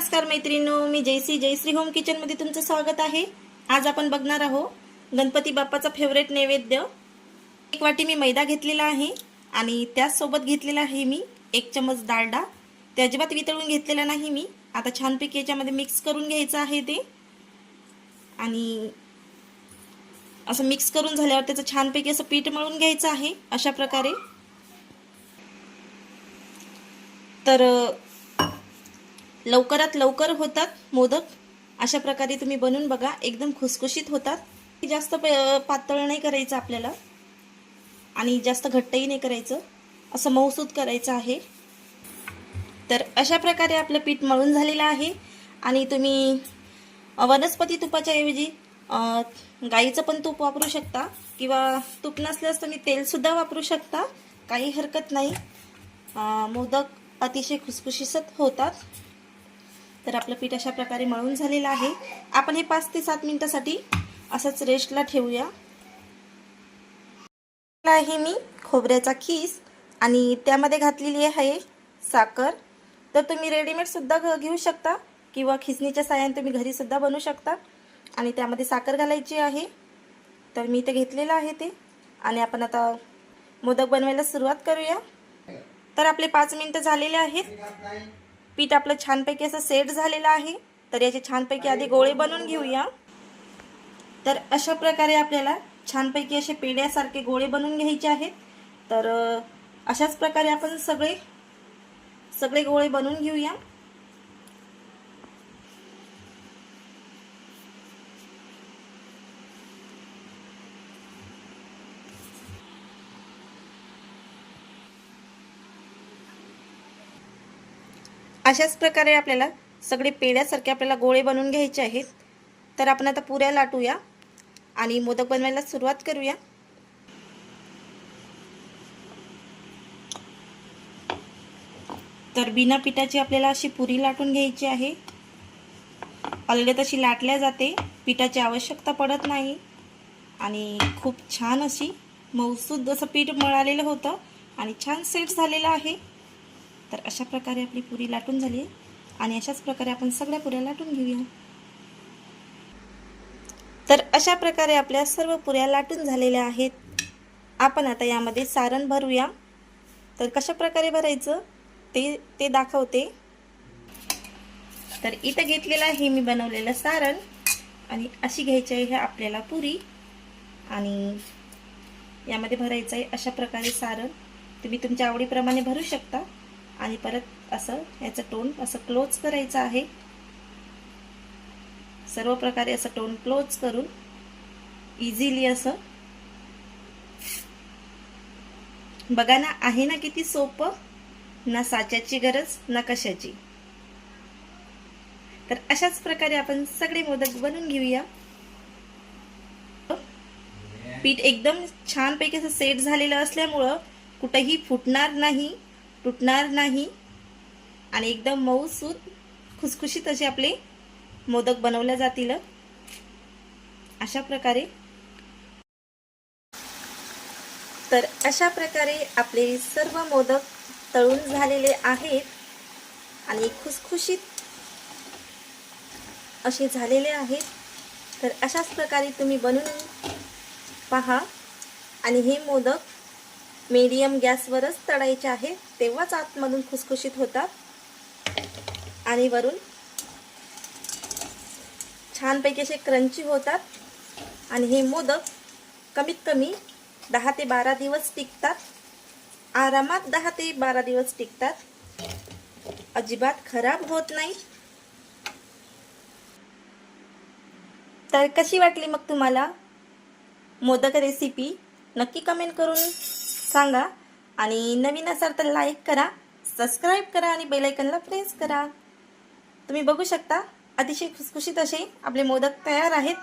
नमस्कार मैत्रिणो मी जयसी जयश्री होम किचनमध्ये तुमचं स्वागत आहे. आज आपण बघणार आहोत गणपती बाप्पाचा फेवरेट नैवेद्य. एक वाटी मी मैदा घेतलेला आहे आणि त्याचसोबत घेतलेला आहे मी एक चमच डाळडा ते अजिबात वितळून घेतलेला नाही मी. आता छानपैकी याच्यामध्ये मिक्स करून घ्यायचं आहे ते. आणि असं मिक्स करून झाल्यावर त्याचं छानपैकी असं पीठ मळून घ्यायचं आहे अशा प्रकारे. तर लवकरात लवकर होतात मोदक. अशा प्रकारे तुम्ही बनवून बघा. एकदम खुसखुशीत होतात. जास्त प- पातळ नाही करायचं आपल्याला. आणि जास्त घट्टही नाही करायचं. असं मऊसूद करायचं आहे. तर अशा प्रकारे आपलं पीठ मळून झालेलं आहे. आणि तुम्ही वनस्पती तुपाच्या ऐवजी गाईचं पण तूप वापरू शकता. किंवा तूप नसल्यास तुम्ही तेलसुद्धा वापरू शकता. काही हरकत नाही. मोदक अतिशय खुसखुशीसत होतात. तर आपलं पीठ अशा प्रकारे मळून झालेलं आहे. आपण हे पाच ते सात मिनटासाठी असंच रेस्टला ठेवूया. आहे मी खोबऱ्याचा खीस आणि त्यामध्ये घातलेली आहे साखर. तर तुम्ही रेडीमेडसुद्धा घ- घेऊ शकता किंवा खिसणीच्या साह्याने तुम्ही घरीसुद्धा बनवू शकता. आणि त्यामध्ये साखर घालायची आहे. तर मी ते घेतलेलं आहे ते. आणि आपण आता मोदक बनवायला सुरुवात करूया. तर आपले पाच मिनिटं झालेले आहेत. पीठ आपलं छानपैकी असं सेट झालेलं आहे. तर याचे छानपैकी आधी गोळे बनवून घेऊया. तर अशा प्रकारे आपल्याला छानपैकी असे पेड्यासारखे गोळे बनवून घ्यायचे आहेत. तर अशाच प्रकारे आपण सगळे सगळे गोळे बनवून घेऊया. अशाच प्रकारे आपल्याला सगळे पेड्यासारखे आपल्याला गोळे बनवून घ्यायचे आहेत. तर आपण आता पुऱ्या लाटूया आणि मोदक बनवायला सुरुवात करूया. तर बिना पिठाची आपल्याला अशी पुरी लाटून घ्यायची आहे. अलगद अशी लाटल्या जाते. पिठाची आवश्यकता पडत नाही. आणि खूप छान अशी मौसूद असं पीठ मळालेलं होतं. आणि छान सेट झालेलं आहे. तर अशा प्रकारे आपली पुरी लाटून झाली आहे. आणि अशाच प्रकारे आपण सगळ्या पुऱ्या लाटून घेऊया. तर अशा प्रकारे आपल्या सर्व पुऱ्या लाटून झालेल्या आहेत. आपण आता यामध्ये सारण भरूया. तर कशा प्रकारे भरायचं ते ते दाखवते. तर इथं घेतलेलं हे मी बनवलेलं सारण. आणि अशी घ्यायची आहे आपल्याला पुरी. आणि यामध्ये भरायचं आहे अशा प्रकारे सारण. तुम्ही तुमच्या आवडीप्रमाणे भरू शकता. आणि परत असं याचं टोन असं क्लोज करायचं आहे. सर्व प्रकारे असं टोन क्लोज करून इझिली असं बघा ना आहे ना किती सोपं? ना साच्याची गरज ना कशाची. तर अशाच प्रकारे आपण सगळे मोदक बनवून घेऊया. पीठ एकदम छानपैकी असं सेट झालेलं असल्यामुळं कुठंही फुटणार नाही. तुटणार नाही. आणि एकदम मऊसूत खुसखुशीत असे आपले मोदक बनवल्या जातील. अशा प्रकारे. तर अशा प्रकारे आपले सर्व मोदक तळून झालेले आहेत. आणि खुसखुशीत असे झालेले आहेत. तर अशाच प्रकारे तुम्ही बनवून पहा. आणि हे मोदक मीडियम गॅसवरच तळायचे आहे तेव्हाच आतमधून खुसखुशीत होतात. आणि वरून छानपैकी असे क्रंची होतात. आणि हे मोदक कमीत कमी दहा ते बारा दिवस टिकतात. आरामात दहा ते बारा दिवस टिकतात. अजिबात खराब होत नाही. तर कशी वाटली मग तुम्हाला मोदक रेसिपी नक्की कमेंट करून सांगा आणि नवीन असाल तर लाईक करा सबस्क्राईब करा आणि बेलायकनला प्रेस करा. तुम्ही बघू शकता अतिशय खुसखुशीत असे आपले मोदक तयार आहेत.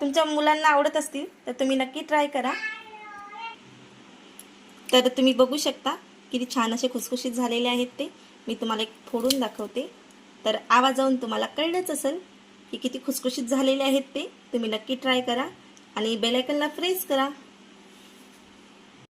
तुमच्या मुलांना आवडत असतील तर तुम्ही नक्की ट्राय करा. तर तुम्ही बघू शकता किती छान असे खुसखुशीत झालेले आहेत ते. मी तुम्हाला एक फोडून दाखवते. तर आवाजावून तुम्हाला कळलंच असेल की किती खुसखुशीत झालेले आहेत ते. तुम्ही नक्की ट्राय करा आणि बेलायकनला प्रेस करा.